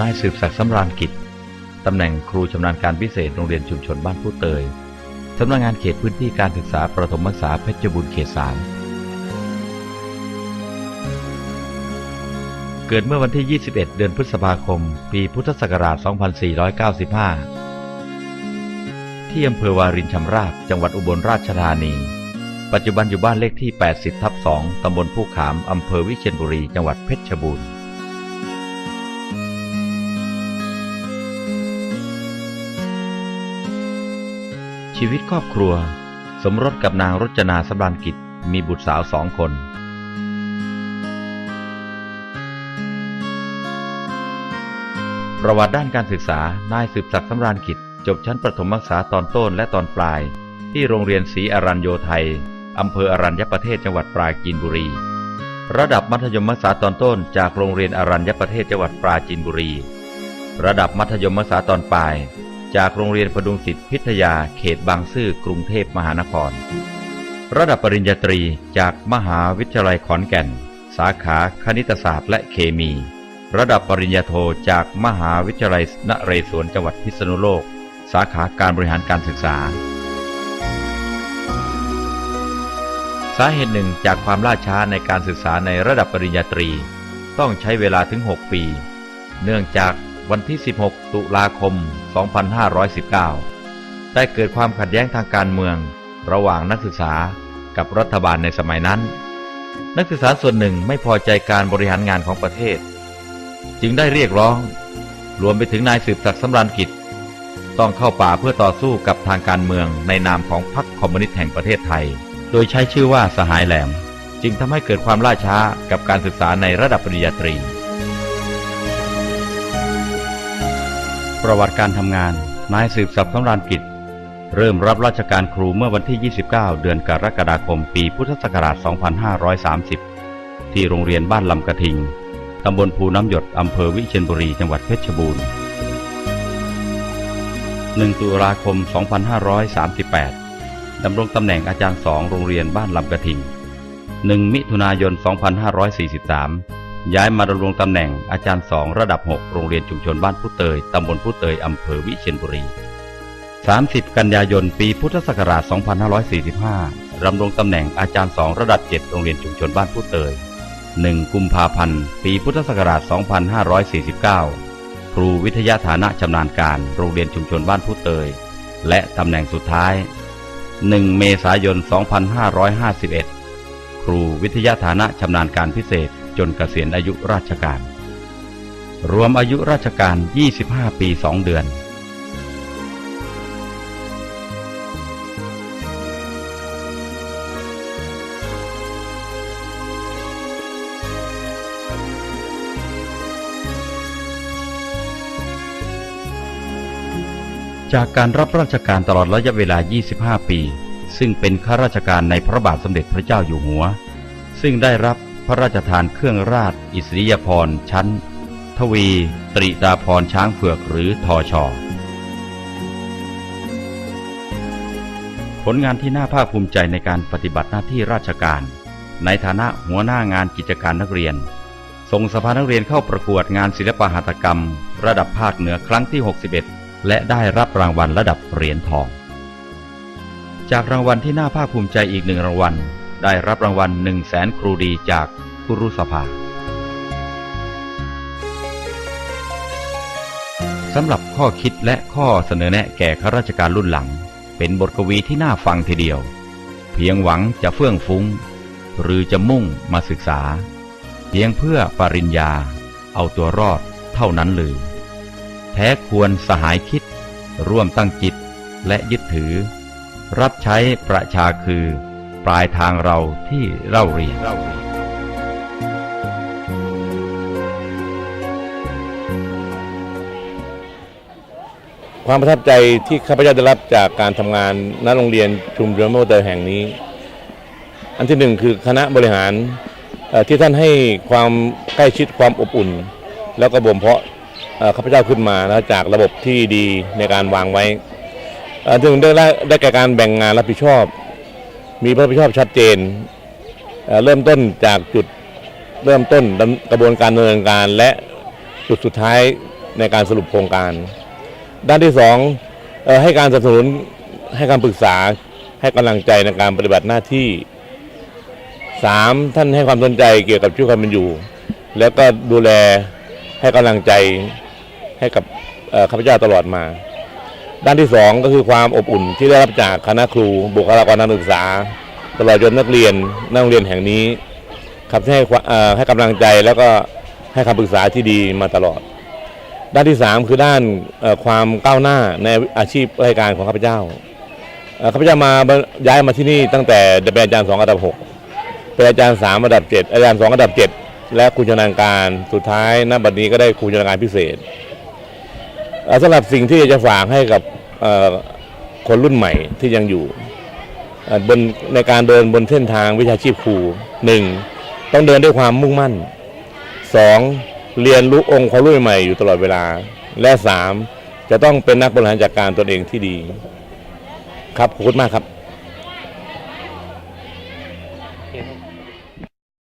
นายสืบศักดิ์สำราญกิจ ตำแหน่งครูชำนาญการพิเศษโรงเรียนชุมชนบ้านผู้เตย สำนักงานเขตพื้นที่การศึกษาประถมศึกษาเพชรบุรีเขตสามเกิดเมื่อวันที่ 21 เดือนพฤษภาคม ปีพุทธศักราช 2495 ที่อำเภอวารินชำราบ จังหวัดอุบลราชธานี ปัจจุบันอยู่บ้านเลขที่ 80 ทับ 2 ตำบลผู้ขาม อำเภอวิเชียรบุรี จังหวัดเพชรบูรณ์ ชีวิตครอบครัว สมรสกับนางรจนาสำราญกิจมีบุตรสาวสองคน ประวัติด้านการศึกษานายสืบศักดิ์สำราญกิจ จบชั้นประถมศึกษาตอนต้นและตอนปลาย ที่โรงเรียนศรีอรัญโยไทยอำเภออรัญญประเทศจังหวัดปราจีนบุรี ระดับมัธยมศึกษาตอนต้น จากโรงเรียนอรัญญประเทศจังหวัดปราจีนบุรี ระดับมัธยมศึกษาตอนปลาย จากโรงเรียนพดุงศิษย์พิทยาเขตบางซื่อกรุงเทพมหานคร ระดับปริญญาตรีจากมหาวิทยาลัยขอนแก่น สาขาคณิตศาสตร์และเคมี ระดับปริญญาโทจากมหาวิทยาลัยนเรศวรจังหวัดพิษณุโลก สาขาการบริหารการศึกษา สาเหตุหนึ่งจากความล่าช้าในการศึกษาในระดับปริญญาตรี ต้องใช้เวลาถึง 6 ปี เนื่องจาก วันที่ 16 ตุลาคม 2519 ได้เกิดความขัดแย้งทางการเมือง ระหว่างนักศึกษากับรัฐบาลในสมัยนั้น นักศึกษาส่วนหนึ่งไม่พอใจการบริหารงานของประเทศ จึงได้เรียกร้อง รวมไปถึงนายสืบศักดิ์สำราญกิจ ต้องเข้าป่าเพื่อต่อสู้กับทางการเมืองในนามของพรรคคอมมิวนิสต์แห่งประเทศไทย โดยใช้ชื่อว่าสหายแหลม จึงทำให้เกิดความล่าช้ากับการศึกษาในระดับปริญญาตรี ประวัติการทำงาน นายสืบศักดิ์สำราญกิจ เริ่มรับราชการครูเมื่อวันที่ 29 เดือนกรกฎาคม ปีพุทธศักราช 2530 ที่โรงเรียนบ้านลำกระทิง ตำบลภูน้ำหยด อำเภอวิเชียรบุรี จังหวัดเพชรบูรณ์ 1 ตุลาคม 2538 ดำรงตำแหน่งอาจารย์สองโรงเรียนบ้านลำกระทิง 1 มิถุนายน 2543 ย้ายมาดำรงตำแหน่งอาจารย์สองระดับ 6 โรงเรียนชุมชนบ้านผู้เตย ตำบลผู้เตย อำเภอวิเชียรบุรี 30 กันยายน ปีพุทธศักราช 2545ดำรงตำแหน่งอาจารย์สองระดับ 7 โรงเรียนชุมชนบ้านผู้เตย 1 กุมภาพันธ์ ปีพุทธศักราช 2549 ครูวิทยาฐานะชำนาญการ โรงเรียนชุมชนบ้านผู้เตย และตำแหน่งสุดท้าย 1 เมษายน 2551 ครูวิทยาฐานะชำนาญการพิเศษ จนเกษียณอายุราชการ รวมอายุราชการ 25 ปี 2 เดือน จากการรับราชการตลอดระยะเวลา 25 ปี ซึ่งเป็นข้าราชการในพระบาทสมเด็จพระเจ้าอยู่หัว ซึ่งได้รับ พระราชทานเครื่องราชอิสริยาภรชั้น ทวี ตริตาภรช้างเผือกหรือทอชอผลงานที่น่าภาคภูมิใจในการปฏิบัติหน้าที่ราชการ ในฐานะหัวหน้างานกิจการนักเรียน ส่งสภานักเรียนเข้าประกวดงานศิลปหัตถกรรม ระดับภาคเหนือครั้งที่ 61 และได้รับรางวัลระดับเหรียญทอง จากรางวัลที่น่าภาคภูมิใจอีกหนึ่งรางวัล ได้รับรางวัล1 0 0 0 0แสนครูดีจากคุรุสภาสำหรับข้อคิดและข้อเสนอแนะแก่ข้าราชการรุ่นหลัง เป็นบทกวีที่น่าฟังทีเดียว เพียงหวังจะเฟื่องฟุ้ง หรือจะมุ่งมาศึกษา เพียงเพื่อปริญญา เอาตัวรอดเท่านั้นเลยแท้ควรสหายคิด ร่วมตั้งจิตและยึดถือ รับใช้ประชาคือ ปลายทางเราที่เล่าเรียนความประทับใจที่ข้าพเจ้าได้รับจากการทำงานณโรงเรียนชุมชนโมเตอร์แห่งนี้ อันที่หนึ่งคือคณะบริหารที่ท่านให้ความใกล้ชิดความอบอุ่น แล้วก็บ่มเพาะเอ่อข้าพเจ้าขึ้นมาแล้วจากระบบที่ดีในการวางไว้อันที่หนึ่งได้ได้แก่การแบ่งงานรับผิดชอบ มีรับผิดชอบชัดเจนเเริ่มต้นจากจุดเริ่มต้นกระบวนการดำเนินการและจุดสุดท้ายในการสรุปโครงการ ด้านที่สองให้การสนับสนุนให้คำปรึกษาให้กำลังใจในการปฏิบัติหน้าที่สามท่านให้ความสนใจเกี่ยวกับชีวิตความเป็นอยู่ แล้วก็ดูแลให้กำลังใจให้กับข้าพเจ้าตลอดมา ด้านที่สองก็คือความอบอุ่นที่ได้รับจากคณะครู บุคลากรทางการศึกษา ตลอดจนนักเรียนนักเรียนแห่งนี้ครับให้ให้กำลังใจแล้วก็ให้คำปรึกษาที่ดีมาตลอด ด้านที่ 3 คือด้านความก้าวหน้าในอาชีพราชการของข้าพเจ้าข้าพเจ้ามาย้ายมาที่นี่ตั้งแต่เป็นอาจารย์สองระดับหกเป็นอาจารย์สามระดับเจ็ดอาจารย์สองระดับเจ็ดและครูชำนาญการสุดท้ายณบัดนี้ก็ได้ครูชำนาญการพิเศษ สำหรับสิ่งที่จะฝากให้กับคนรุ่นใหม่ที่ยังอยู่บนในการเดินบนเส้นทางวิชาชีพครูหนึ่งต้องเดินด้วยความมุ่งมั่นสองเรียนรู้องค์ความรู้ใหม่อยู่ตลอดเวลา และสามจะต้องเป็นนักบริหารจัดการตนเองที่ดี ครับขอบคุณมากครับ